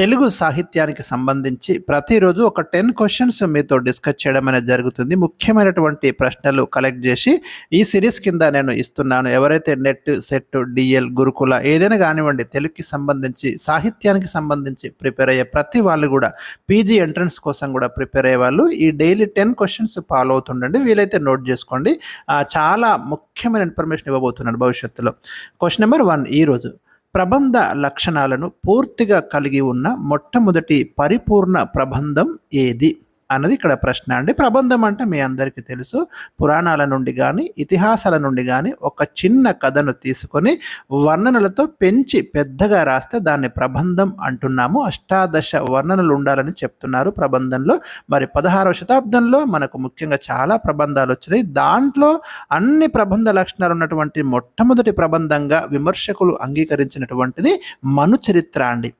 తెలుగు సాహిత్యానికి సంబంధించి ప్రతిరోజు ఒక టెన్ క్వశ్చన్స్ మీతో డిస్కస్ చేయడం అనేది జరుగుతుంది. ముఖ్యమైనటువంటి ప్రశ్నలు కలెక్ట్ చేసి ఈ సిరీస్ కింద నేను ఇస్తున్నాను. ఎవరైతే నెట్ సెట్ డిఎల్ గురుకుల ఏదైనా కానివ్వండి తెలుగుకి సంబంధించి సాహిత్యానికి సంబంధించి ప్రిపేర్ అయ్యే ప్రతి వాళ్ళు కూడా పీజీ ఎంట్రన్స్ కోసం కూడా ప్రిపేర్ అయ్యే వాళ్ళు ఈ డైలీ టెన్ క్వశ్చన్స్ ఫాలో అవుతుండండి. వీలైతే నోట్ చేసుకోండి. చాలా ముఖ్యమైన ఇన్ఫర్మేషన్ ఇవ్వబోతున్నాడు భవిష్యత్తులో. క్వశ్చన్ నెంబర్ వన్ ఈరోజు. ప్రబంధ లక్షణాలను పూర్తిగా కలిగి ఉన్న మొట్టమొదటి పరిపూర్ణ ప్రబంధం ఏది? అన్నది ఇక్కడ ప్రశ్న అండి. ప్రబంధం అంటే మీ అందరికీ తెలుసు. పురాణాల నుండి కానీ ఇతిహాసాల నుండి కానీ ఒక చిన్న కథను తీసుకొని వర్ణనలతో పెంచి పెద్దగా రాస్తే దాన్ని ప్రబంధం అంటున్నాము. అష్టాదశ వర్ణనలు ఉండాలని చెప్తున్నారు ప్రబంధంలో. మరి పదహారవ శతాబ్దంలో మనకు ముఖ్యంగా చాలా ప్రబంధాలు వచ్చినాయి. దాంట్లో అన్ని ప్రబంధ లక్షణాలు ఉన్నటువంటి మొట్టమొదటి ప్రబంధంగా విమర్శకులు అంగీకరించినటువంటిది మనుచరిత్ర అండి.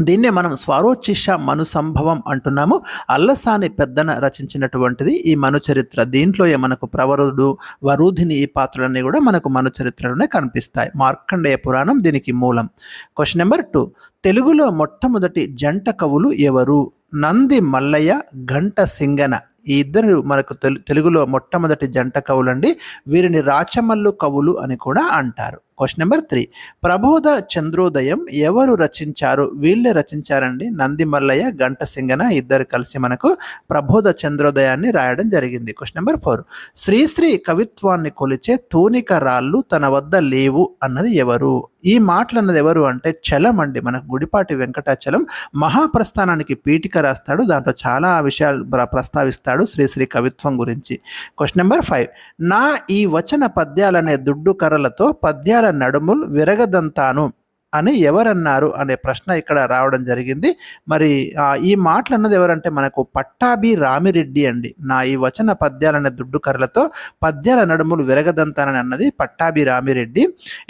దీన్నే మనం స్వరోచిష మను సంభవం అంటున్నాము. అల్లసాని పెద్దన రచించినటువంటిది ఈ మను చరిత్ర దీంట్లో మనకు ప్రవరుడు వరుధిని ఈ పాత్రలన్నీ కూడా మనకు మను చరిత్రలోనే కనిపిస్తాయి. మార్కండేయ పురాణం దీనికి మూలం. క్వశ్చన్ నెంబర్ టూ తెలుగులో మొట్టమొదటి జంట కవులు ఎవరు? నంది మల్లయ్య గంట సింగన. ఈ ఇద్దరు మనకు తెలు తెలుగులో మొట్టమొదటి జంట కవులండి. వీరిని రాచమల్లు కవులు అని కూడా అంటారు. Question number three. Prabodha Chandrodayam ఎవరు రచించారు? వీళ్ళే రచించారండి. నంది మల్లయ్య గంట సింగన ఇద్దరు కలిసి మనకు ప్రబోధ చంద్రోదయాన్ని రాయడం జరిగింది. Question number four. శ్రీశ్రీ కవిత్వాన్ని కొలిచే తూనిక రాళ్ళు తన వద్ద లేవు అన్నది ఎవరు? ఈ మాటలు అన్నది ఎవరు అంటే చలం అండి. మనకు గుడిపాటి వెంకటాచలం మహాప్రస్థానానికి పీఠిక రాస్తాడు. దాంట్లో చాలా విషయాలు ప్రస్తావిస్తాడు శ్రీశ్రీ కవిత్వం గురించి. Question number five. నా ఈ వచన పద్యాలనే దుడ్డు కర్రలతో పద్యాల నడుములు విరగదంతాను. అని ఎవరన్నారు అనే ప్రశ్న ఇక్కడ రావడం జరిగింది. మరి ఈ మాటలు అన్నది ఎవరంటే మనకు పట్టాభి రామిరెడ్డి అండి. నా ఈ వచన పద్యాలనే దుడ్డు కర్రలతో పద్యాల నడుములు విరగదంతానని అన్నది పట్టాభి రామిరెడ్డి.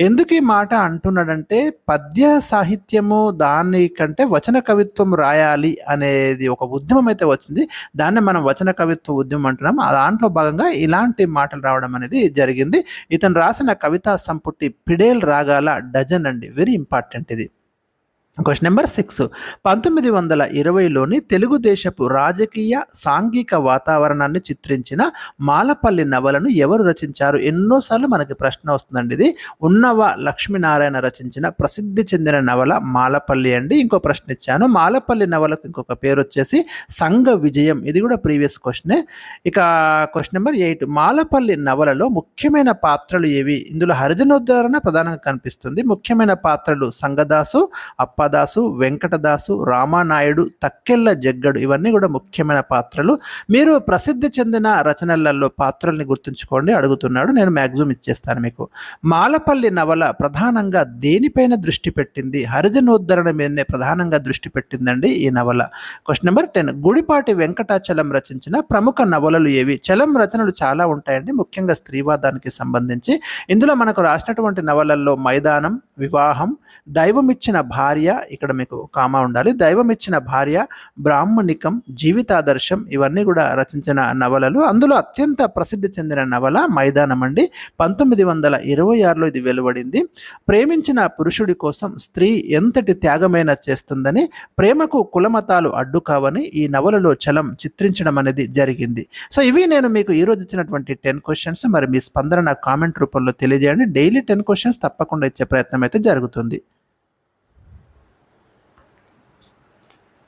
ఎందుకు ఈ మాట అంటున్నాడంటే పద్య సాహిత్యము దాని కంటే వచన కవిత్వం రాయాలి అనేది ఒక ఉద్యమం అయితే వచ్చింది. దాన్ని మనం వచన కవిత్వ ఉద్యమం అంటున్నాం. దాంట్లో భాగంగా ఇలాంటి మాటలు రావడం అనేది జరిగింది. ఇతను రాసిన కవితా సంపుటి పిడేల్ రాగాల డజన్ అండి. వెరీ ఇంపార్టెంట్ ఇది. Question number six. పంతొమ్మిది వందల ఇరవైలోని తెలుగుదేశపు రాజకీయ సాంఘిక వాతావరణాన్ని చిత్రించిన మాలపల్లి నవలను ఎవరు రచించారు? ఎన్నోసార్లు మనకి ప్రశ్న వస్తుందండి ఇది. ఉన్నవ లక్ష్మీనారాయణ రచించిన ప్రసిద్ధి చెందిన నవల మాలపల్లి అండి. ఇంకో ప్రశ్న ఇచ్చాను. మాలపల్లి నవలకు ఇంకొక పేరు వచ్చేసి సంఘ విజయం. ఇది కూడా ప్రీవియస్ క్వశ్చనే. ఇక క్వశ్చన్ నెంబర్ ఎయిట్. మాలపల్లి నవలలో ముఖ్యమైన పాత్రలు ఏవి? ఇందులో హరిజనోద్ధరణ ప్రధానంగా కనిపిస్తుంది. ముఖ్యమైన పాత్రలు సంగదాసు రామదాసు వెంకటదాసు రామానాయుడు తక్కెళ్ళ జగ్గడు ఇవన్నీ కూడా ముఖ్యమైన పాత్రలు. మీరు ప్రసిద్ధి చెందిన రచనలలో పాత్రల్ని గుర్తుంచుకోండి అడుగుతున్నాడు నేను మ్యాక్సిమం ఇచ్చేస్తాను మీకు. మాలపల్లి నవల ప్రధానంగా దేనిపైన దృష్టి పెట్టింది? హరిజనోద్ధరణ మీదనే ప్రధానంగా దృష్టి పెట్టిందండి ఈ నవల. Question number ten. Gudipati Venkatachalam రచించిన ప్రముఖ నవలలు ఏవి? చలం రచనలు చాలా ఉంటాయండి ముఖ్యంగా స్త్రీవాదానికి సంబంధించి. ఇందులో మనకు రాసినటువంటి నవలల్లో మైదానం వివాహం దైవమిచ్చిన భార్య ఇక్కడ మీకు కామా ఉండాలి. దైవం ఇచ్చిన భార్య బ్రాహ్మణికం జీవితాదర్శం ఇవన్నీ కూడా రచించిన నవలలు. అందులో అత్యంత ప్రసిద్ధి చెందిన నవల మైదానం అండి పంతొమ్మిది వందల ఇరవై ఆరులో ఇది వెలువడింది. ప్రేమించిన పురుషుడి కోసం స్త్రీ ఎంతటి త్యాగమైనా చేస్తుందని ప్రేమకు కులమతాలు అడ్డు కావని ఈ నవలలో చలం చిత్రించడం అనేది జరిగింది. సో ఇవి నేను మీకు ఈరోజు ఇచ్చినటువంటి టెన్ క్వశ్చన్స్. మరి మీ స్పందన కామెంట్ రూపంలో తెలియజేయండి. డైలీ టెన్ క్వశ్చన్స్ తప్పకుండా ఇచ్చే ప్రయత్నం అయితే జరుగుతుంది.